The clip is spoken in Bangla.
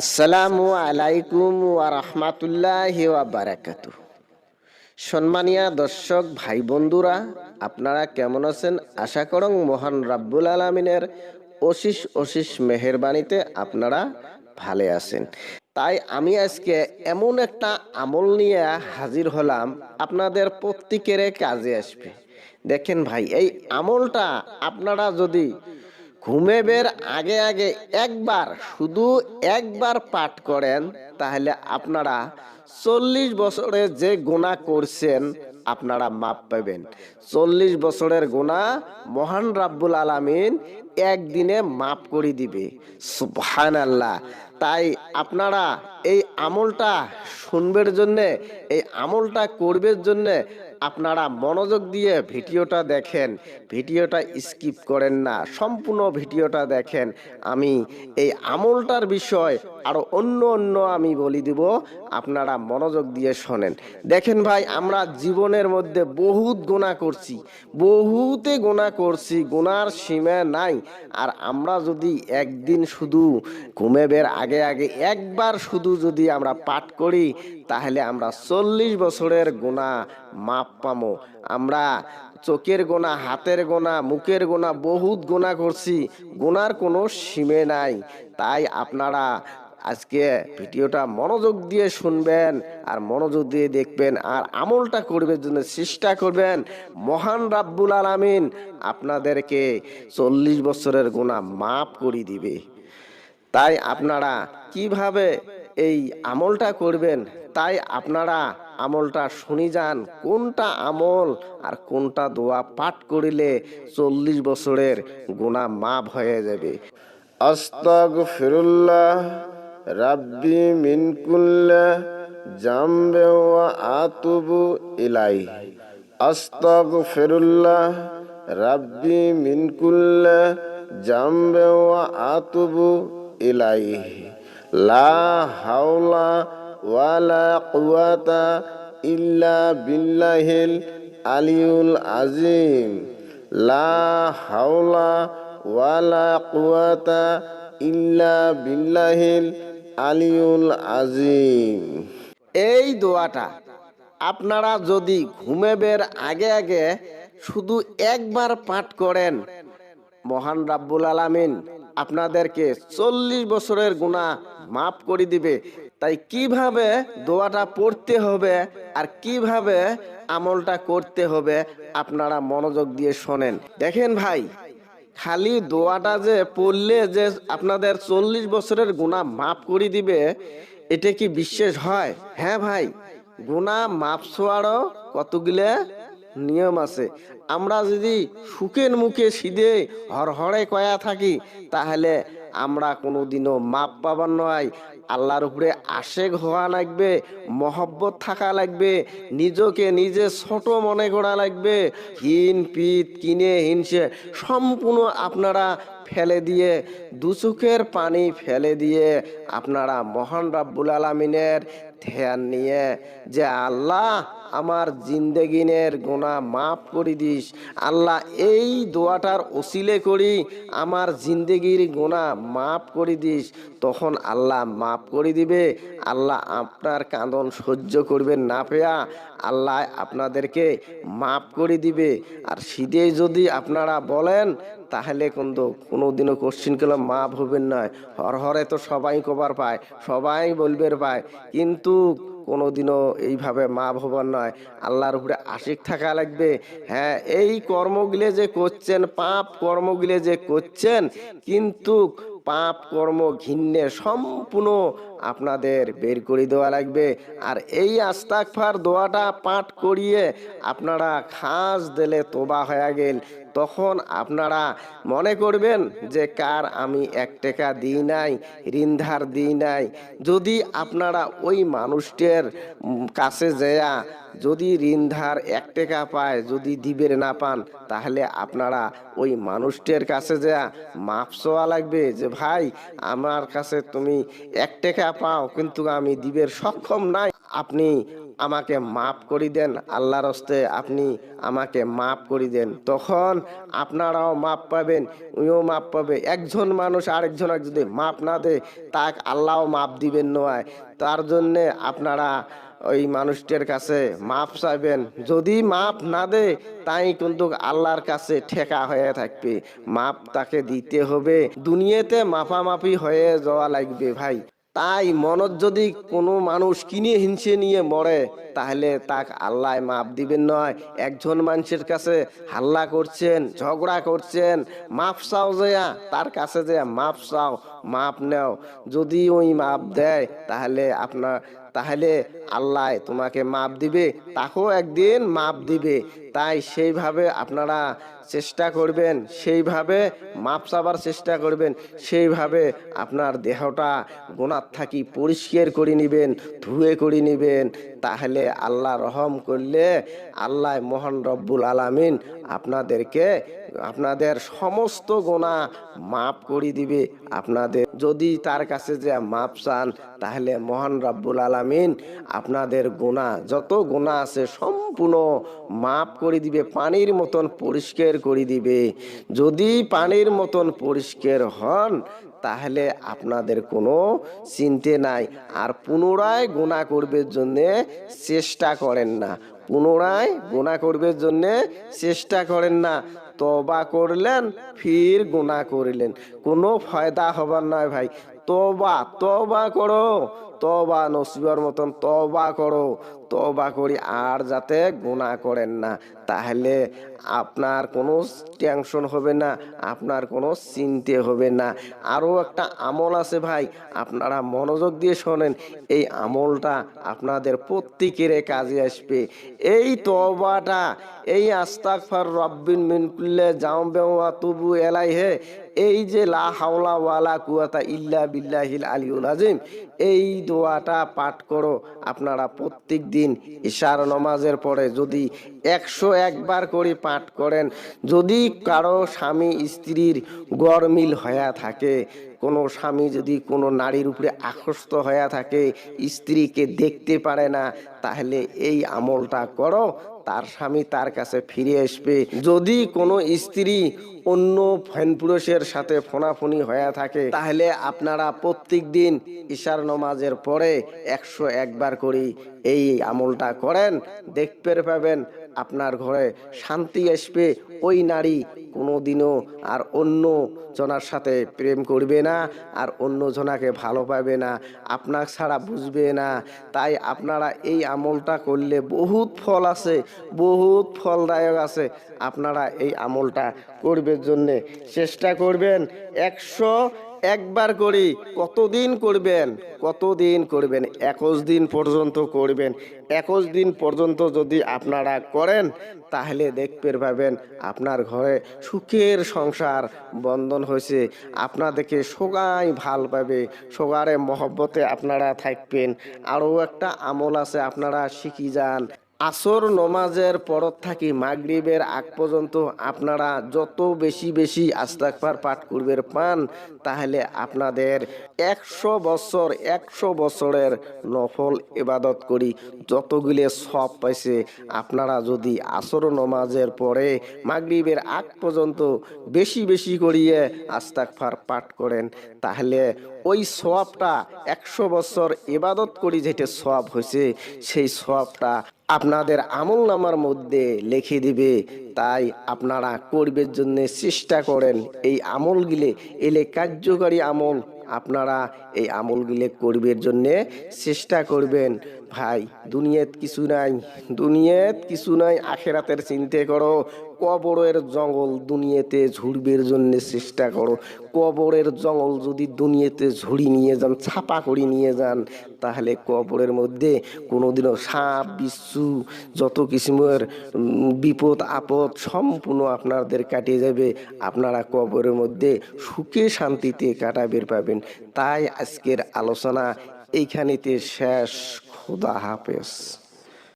আসসালামু আলাইকুম ওয়া রাহমাতুল্লাহি ওয়া বারাকাতু সম্মানিয়া দর্শক, ভাই বন্ধুরা, আপনারা কেমন আছেন? আশা করং মহান রাব্বুল আলামিনের অশিস অশিস মেহেরবানিতে আপনারা ভালো আছেন। তাই আমি আজকে এমন একটা আমল নিয়ে হাজির হলাম, আপনাদের প্রত্যেকের কাজে আসবে। দেখেন ভাই, এই আমলটা আপনারা যদি ঘুমেবের আগে আগে একবার, শুধু একবার পাঠ করেন, তাহলে আপনারা চল্লিশ বছরে যে গোনা করছেন, আপনারা মাপ পাবেন। চল্লিশ বছরের গোনা মহান রাব্বুল আলামিন একদিনে মাপ করে দিবে। সুবহান আল্লাহ তাই আপনারা এই আমলটা শুনবের জন্যে, এই আমলটা করবের জন্যে আপনারা মনোযোগ দিয়ে ভিডিওটা দেখেন, ভিডিওটা স্কিপ করেন না, সম্পূর্ণ ভিডিওটা দেখেন। আমি এই আমলটার বিষয় আরও অন্য অন্য আমি বলি দিব, আপনারা মনোযোগ দিয়ে শোনেন। দেখেন ভাই, আমরা জীবনের মধ্যে বহুত গোনা করছি, বহুতে গোনা করছি গোনার সীমা নাই। আর আমরা যদি একদিন শুধু ঘুমে বের, আগে আগে একবার শুধু যদি আমরা পাঠ করি তাহলে আমরা চল্লিশ বছরের গোনা মাপ পামো। আমরা চোখের গোনা হাতের গোনা মুখের গোনা বহুত গোনা করছি। গোনার কোনো সীমে নাই। তাই আপনারা আজকে ভিডিওটা মনোযোগ দিয়ে শুনবেন আর মনোযোগ দিয়ে দেখবেন আর আমলটা করবেন জন্য চেষ্টা করবেন। মহান রাব্বুল আলামিন আপনাদেরকে চল্লিশ বছরের গোনা মাপ করে দিবে। তাই আপনারা কীভাবে এই আমলটা করবেন, তাই আপনারা আমলটা শুনি যান, কোনটা আমল আর কোনটা দোয়া পাঠ করিলে চল্লিশ বছরের গুণা মাপ হয়ে যাবে। আস্তাগফিরুল্লাহ, রাব্বি মিন কুল্লা জামবে আতুবু ইলাই আস্তাগফিরুল্লাহ, রাব্বি মিন কুল্লা জামবে আতুবু ইলাইহি। লা হাওলা ওয়ালা কুওয়াতা ইল্লা বিল্লাহিল আলিউল আজিম লা হাওলা ওয়ালা কুওয়াতা ইল্লা বিল্লাহিল আলিউল আজিম এই দোয়াটা আপনারা যদি ঘুমেবের আগে আগে শুধু একবার পাঠ করেন, মহান রাব্বুল আলামিন আপনাদেরকে চল্লিশ বছরের গুণা মাফ করে দিবে। তাই কীভাবে দোয়াটা পড়তে হবে আর কীভাবে আমলটা করতে হবে আপনারা মনোযোগ দিয়ে শোনেন। দেখেন ভাই, খালি দোয়াটা যে পড়লে যে আপনাদের চল্লিশ বছরের গুণা মাফ করে দিবে, এটা কি বিশ্বাস হয়? হ্যাঁ ভাই গুণা মাপ ছোয়ারও কতগুলো নিয়ম আছে। আমরা যদি সুখের মুখে সিধে হরহরে কয়া থাকি, তাহলে আমরা কোনোদিনও মাপ পাবার নয়। আল্লাহর উপরে আশেক হওয়া লাগবে, মহব্বত থাকা লাগবে, নিজকে নিজে ছোট মনে করা লাগবে। হিন পিত, কিনে হিনসে সম্পূর্ণ আপনারা ফেলে দিয়ে দুচোখের পানি ফেলে দিয়ে আপনারা মহান রাব্বুল আলমিনের ধ্যান নিয়ে, যে আল্লাহ আমার জিন্দেগিনের গোনা মাফ করে দিস। আল্লাহ এই দোয়াটার ওসিলে করি আমার জিন্দেগির গোনা মাফ করে দিস। তখন আল্লাহ মাফ করে দিবে। আল্লাহ আপনার কাঁদন সহ্য করবেন না পেয়া। আল্লাহ আপনাদেরকে মাফ করে দিবে। আর শীতে যদি আপনারা বলেন, তাহলে কিন্তু কোনোদিনও কোশ্চিন করলে মাফ হবেন নয় হরহরে তো সবাই কবার পায়, সবাই বলবের পায়। কিন্তু কোনোদিনও এইভাবে মা ভবন নয়। আল্লাহর উপরে আশিক থাকা লাগবে। হ্যাঁ এই কর্মগুলো যে করছেন, পাপ কর্মগুলো যে করছেন, কিন্তু পাপ কর্ম ঘিন্নে সম্পূর্ণ আপনাদের বের করে দেওয়া লাগবে। আর এই আস্তাকফার দোয়াটা পাঠ করিয়ে আপনারা খাস দিলে তোবা হয়ে গেল। তখন আপনারা মনে করবেন যে, কার আমি এক টাকা দিই নাই, ঋণধার দিই নাই? যদি আপনারা ওই মানুষটির কাছে যেয়া যদি ঋণধার এক টাকা পায়, যদি দিবের না পান, তাহলে আপনারা ওই মানুষটির কাছে যা মাপ লাগবে যে, ভাই, আমার কাছে তুমি এক টাকা পাও, কিন্তু আমি দিবের সক্ষম নাই। আপনি আমাকে মাফ করে দেন, আল্লাহর হস্তে আপনি আমাকে মাফ করে দেন। তখন আপনারাও মাপ পাবেন, উনিও মাপ পাবে। একজন মানুষ আরেকজন যদি মাপ না দেয়, তাক আল্লাহও মাপ দিবেন নয়। তার জন্যে আপনারা ওই মানুষটির কাছে মাপ চাইবেন। যদি মাপ না দে তাই কিন্তু আল্লাহর কাছে ঠেকা হয়ে থাকবে। মাপ তাকে দিতে হবে। দুনিয়াতে মাপামাপি হয়ে যাওয়া লাগবে ভাই। তাই মনত যদি কোনো মানুষ কিনে হিংসে নিয়ে মরে, তাহলে তাক আল্লাহ মাপ দিবেন নয়। একজন মানুষের কাছে হাল্লা করছেন, ঝগড়া করছেন মাপ চাও যেয়া, তার কাছে যে মাপ চাও মাপ নেও। যদি ওই মাপ দেয়, তাহলে আপনার তাহলে আল্লাহ তোমাকে মাপ দিবে, তাকেও একদিন মাপ দিবে। তাই সেইভাবে আপনারা চেষ্টা করবেন, সেইভাবে মাপ চাবার চেষ্টা করবেন, সেইভাবে আপনার দেহটা গোনার থাকি পরিষ্কার করে নেবেন, ধুয়ে করে নেবেন। তাহলে আল্লাহ রহম করলে আল্লাহ মোহন রব্বুল আলামিন আপনাদেরকে আপনাদের সমস্ত গোনা মাপ করে দিবে। আপনাদের যদি তার কাছে যে মাপ চান, তাহলে মহান রাব্বুল আলামিন আপনাদের গোনা যত গোনা আছে সম্পূর্ণ মাপ করে দিবে, পানির মতন পরিষ্কার করে দিবে। যদি পানির মতন পরিষ্কার হন, তাহলে আপনাদের কোনো চিন্তে নাই। আর পুনরায় গোনা করবার জন্যে চেষ্টা করেন না। পুনরায় গোনা করবার জন্যে চেষ্টা করেন না। তবা করলেন ফির গুণা করলেন। কোনো ফায়দা হবার নয় ভাই। তবা তবা করো। তবা নসিবার মতন তবা করো। তবা করি আর যাতে গুণা করেন না। তাহলে আপনার কোনো টেনশন হবে না, আপনার কোনো চিনতে হবে না। আরও একটা আমল আছে ভাই, আপনারা মনোযোগ দিয়ে শোনেন, এই আমলটা আপনাদের প্রত্যেকের কাজে আসবে। এই তবাটা এই আস্তাকফার রব্বিন মিনকুল্লে জাম বেওয়া তবু এলাই হে এই যে লা হাওলা ওয়ালা কুয়াতা ইল্লা বিল্লাহিল আলিউল আজিম, এই দোয়াটা পাঠ করো। আপনারা প্রত্যেক দিন ইশার নমাজের পরে যদি একশো একবার করে পাঠ করেন, যদি কারও স্বামী স্ত্রীর গরমিল হয়ে থাকে, কোনো স্বামী যদি কোনো নারীর উপরে আকস্ত হয়ে থাকে, স্ত্রীকে দেখতে পারে না, তাহলে এই আমলটা করো। তার স্বামী তার কাছে ফিরে আসবে। যদি কোনো স্ত্রী অন্য ফ্যান পুরুষের সাথে ফোনাফুনি হয়ে থাকে, তাহলে আপনারা প্রত্যেক দিন ঈশার নমাজের পরে একশো একবার করি এই আমলটা করেন। দেখতে পাবেন আপনার ঘরে শান্তি আসবে। ওই নারী কোনোদিনও আর অন্য জনার সাথে প্রেম করবে না আর অন্য জনাকে ভালো পাবে না। আপনার ছাড়া বুঝবে না। তাই আপনারা এই আমলটা করলে বহুত ফল আছে, বহুত ফলদায়ক আছে। আপনারা এই আমলটা করবের জন্যে চেষ্টা করবেন। একশো একবার করি, কতদিন করবেন? কতদিন করবেন? একুশ দিন পর্যন্ত করবেন। একুশ দিন পর্যন্ত যদি আপনারা করেন, তাহলে দেখতে পাবেন আপনার ঘরে সুখের সংসার বন্ধন হয়েছে। আপনাদেরকে সোগাই ভালো পাবে, সোগারে মহব্বতে আপনারা থাকবেন। আরও একটা আমল আছে, আপনারা শিখি যান। আসর নমাজের পরত থাকি মাগরিবের আগ পর্যন্ত আপনারা যত বেশি বেশি আস্তাকবার পাঠ করবেন পান, তাহলে আপনাদের একশো বছর, একশো বছরের নফল ইবাদত করি। যতগুলি সব পাইছে, আপনারা যদি আসর নমাজের পরে মাগরিবের আগ পর্যন্ত বেশি বেশি করিয়ে আস্তাকফার পাঠ করেন, তাহলে ওই সবটা একশো বছর ইবাদত করি যেটা সব হয়েছে, সেই সবটা আপনাদের আমল নামার মধ্যে লিখে দিবে। তাই আপনারা করবের জন্য চেষ্টা করেন এই আমলগুলি, এলে কার্যকারী আমল আপনারা এই আমলগুলি করবের জন্যে চেষ্টা করবেন। ভাই, দুনিয়াত কিছু নাই, দুনিয়াত কিছু নাই, আখেরাতের চিন্তা করো কবরের জঙ্গল দুনিয়াতে ঝুড়বের জন্য চেষ্টা করো। কবরের জঙ্গল যদি দুনিয়াতে ঝুড়ি নিয়ে যান, ছাপা করে নিয়ে যান, তাহলে কবরের মধ্যে কোনোদিনও সাপ, বিচ্ছু, যত কিসিমের বিপদ, আপদ সম্পূর্ণ আপনাদের কাটিয়ে যাবে। আপনারা কবরের মধ্যে সুখে শান্তিতে কাটা বের পাবেন। তাই আজকের আলোচনা এইখানেতে শেষ। খোদা হাফেজ।